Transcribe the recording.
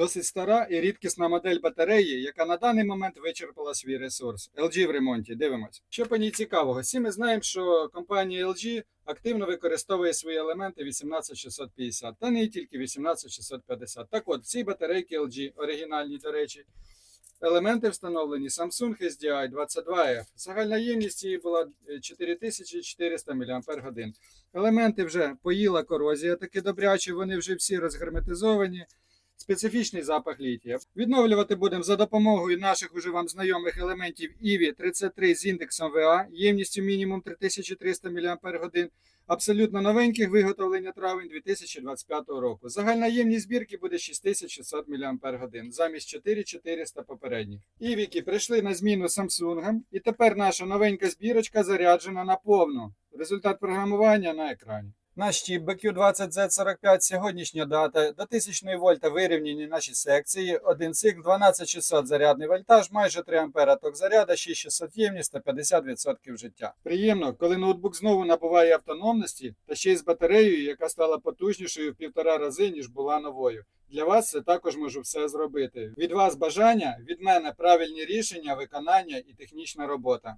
Досить стара і рідкісна модель батареї, яка на даний момент вичерпала свій ресурс. LG в ремонті. Дивимось. Що по ній цікавого? Всі ми знаємо, що компанія LG активно використовує свої елементи 18650, та не тільки 18650. Так от, ці батарейки LG, оригінальні, до речі, елементи встановлені Samsung SDI 22F. Загальна ємність її була е, 4400 мАч. Елементи вже поїла корозія, таки добрячі, вони вже всі розгерметизовані. Специфічний запах літія. Відновлювати будемо за допомогою наших уже вам знайомих елементів IVI 33 з індексом VA, ємністю мінімум 3300 мАч, абсолютно новеньких виготовлення травень 2025 року. Загальна ємність збірки буде 6600 мАч, замість 4400 попередніх. IVI прийшли на зміну Samsung, і тепер наша новенька збірочка заряджена на повну. Результат програмування на екрані. Наш чіп BQ20Z45 сьогоднішня дата до 1000 вольта вирівняні наші секції. Один цикл 12600 зарядний вольтаж, майже 3 ампера ток заряда, 6600 ємність та 50% життя. Приємно, коли ноутбук знову набуває автономності та ще й з батареєю, яка стала потужнішою в півтора рази, ніж була новою. Для вас це також можу все зробити. Від вас бажання, від мене правильні рішення, виконання і технічна робота.